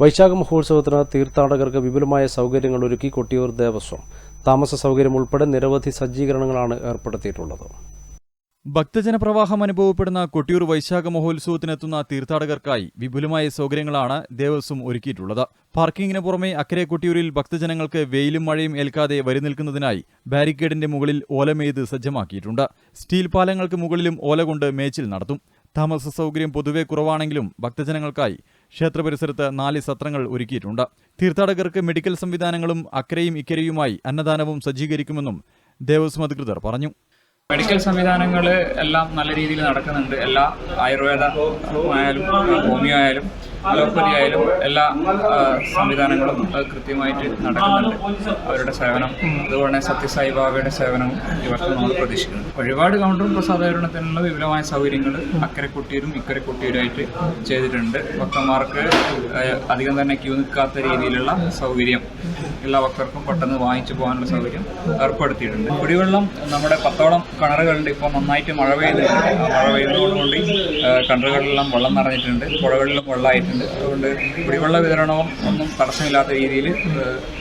വൈശാഖ മഹോത്സവത്തിന് തീർത്ഥാടകർക്ക് വിപുലമായ സൗകര്യങ്ങൾ ഒരുക്കി കൊട്ടിയൂർ ദേവസ്വം. താമസ സൗകര്യം ഉൾപ്പെടെ നിരവധി സജ്ജീകരണങ്ങളാണ് ഏർപ്പെടുത്തിയിട്ടുള്ളത്. ഭക്തജനപ്രവാഹം അനുഭവപ്പെടുന്ന കൊട്ടിയൂർ വൈശാഖ മഹോത്സവത്തിനെത്തുന്ന തീർത്ഥാടകർക്കായി വിപുലമായ സൗകര്യങ്ങളാണ് ദേവസ്വം ഒരുക്കിയിട്ടുള്ളത്. പാർക്കിങ്ങിന് പുറമെ അക്കരെ കൊട്ടിയൂരിൽ ഭക്തജനങ്ങൾക്ക് വെയിലും മഴയും ഏൽക്കാതെ വരി നിൽക്കുന്നതിനായി ബാരിക്കേഡിന്റെ മുകളിൽ ഓലമേത് സജ്ജമാക്കിയിട്ടുണ്ട്. സ്റ്റീൽ പാലങ്ങൾക്ക് മുകളിലും ഓല കൊണ്ട് മേച്ചിൽ നടത്തും. താമസ സൗകര്യം പൊതുവെ കുറവാണെങ്കിലും ഭക്തജനങ്ങൾക്കായി ക്ഷേത്ര പരിസരത്ത് നാല് സത്രങ്ങൾ ഒരുക്കിയിട്ടുണ്ട്. തീർത്ഥാടകർക്ക് മെഡിക്കൽ സംവിധാനങ്ങളും അക്കരയും ഇക്കരയുമായി അന്നദാനവും സജ്ജീകരിക്കുമെന്നും ദേവസ്വം അധികൃതർ പറഞ്ഞു. മെഡിക്കൽ സംവിധാനങ്ങൾ എല്ലാം നല്ല രീതിയിൽ നടക്കുന്നുണ്ട്. എല്ലാ ആയുർവേദ ആയാലും ഹോമിയോ ആയാലും അലോപ്പതി ആയാലും എല്ലാ സംവിധാനങ്ങളും കൃത്യമായിട്ട് നടക്കുന്നുണ്ട്. അവരുടെ സേവനം അതുപോലെ സത്യസായി ബാബയുടെ സേവനവും ഈ വർഷം നമ്മൾ പ്രതീക്ഷിക്കുന്നു. ഒരുപാട് കൗണ്ടറും പ്രസാദകരണത്തിനുള്ള വിപുലമായ സൗകര്യങ്ങൾ അക്കരെ കുട്ടിയരും ഇക്കരെ കുട്ടിയരുമായിട്ട് ചെയ്തിട്ടുണ്ട്. ഭക്തന്മാർക്ക് അധികം തന്നെ ക്യൂ നിൽക്കാത്ത രീതിയിലുള്ള സൗകര്യം എല്ലാ ഭക്തർക്കും പെട്ടെന്ന് വാങ്ങിച്ചു പോകാനുള്ള സൗകര്യം ഏർപ്പെടുത്തിയിട്ടുണ്ട്. കുടിവെള്ളം നമ്മുടെ പത്തോളം കിണറുകളുണ്ട്. ഇപ്പോൾ നന്നായിട്ട് മഴ പെയ്യുന്നുണ്ട്. മഴ പെയ്യുന്നതോടുകൂടി കിണറുകളിലെല്ലാം വെള്ളം നിറഞ്ഞിട്ടുണ്ട്. പുഴകളിലും വെള്ളമായിട്ടുണ്ട് അതുകൊണ്ട് കുടിവെള്ള വിതരണവും ഒന്നും തടസ്സമില്ലാത്ത രീതിയിൽ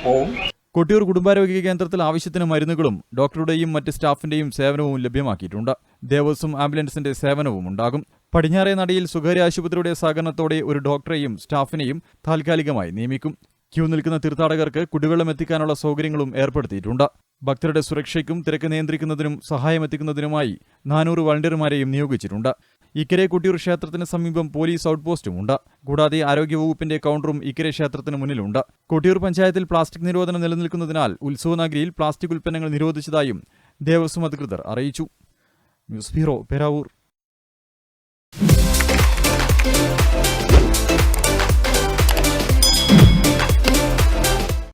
പോവും. കൊട്ടിയൂർ കുടുംബാരോഗ്യ കേന്ദ്രത്തിൽ ആവശ്യത്തിന് മരുന്നുകളും ഡോക്ടറുടെയും മറ്റ് സ്റ്റാഫിന്റെയും സേവനവും ലഭ്യമാക്കിയിട്ടുണ്ട്. ദേവസ്വം ആംബുലൻസിന്റെ സേവനവും ഉണ്ടാകും. പടിഞ്ഞാറേ നടയിൽ സ്വകാര്യ ആശുപത്രിയുടെ സഹകരണത്തോടെ ഒരു ഡോക്ടറെയും സ്റ്റാഫിനെയും താൽക്കാലികമായി നിയമിക്കും. ക്യൂ നിൽക്കുന്ന തീർത്ഥാടകർക്ക് കുടിവെള്ളം എത്തിക്കാനുള്ള സൗകര്യങ്ങളും ഏർപ്പെടുത്തിയിട്ടുണ്ട്. ഭക്തരുടെ സുരക്ഷയ്ക്കും തിരക്ക് നിയന്ത്രിക്കുന്നതിനും സഹായമെത്തിക്കുന്നതിനുമായി നാനൂറ് വളണ്ടിയർമാരെയും നിയോഗിച്ചിട്ടുണ്ട്. ഇക്കരെ കുട്ടിയൂർ ക്ഷേത്രത്തിന് സമീപം പോലീസ് ഔട്ട് പോസ്റ്റും ഉണ്ട്. കൂടാതെ ആരോഗ്യവകുപ്പിന്റെ കൗണ്ടറും ഇക്കരെ ക്ഷേത്രത്തിന് മുന്നിലുണ്ട്. കൊട്ടിയൂർ പഞ്ചായത്തിൽ പ്ലാസ്റ്റിക് നിരോധനം നിലനിൽക്കുന്നതിനാൽ ഉത്സവനഗരിയിൽ പ്ലാസ്റ്റിക് ഉൽപ്പന്നങ്ങൾ നിരോധിച്ചതായും ദേവസ്വം അധികൃതർ അറിയിച്ചു. News bureau Peravoor.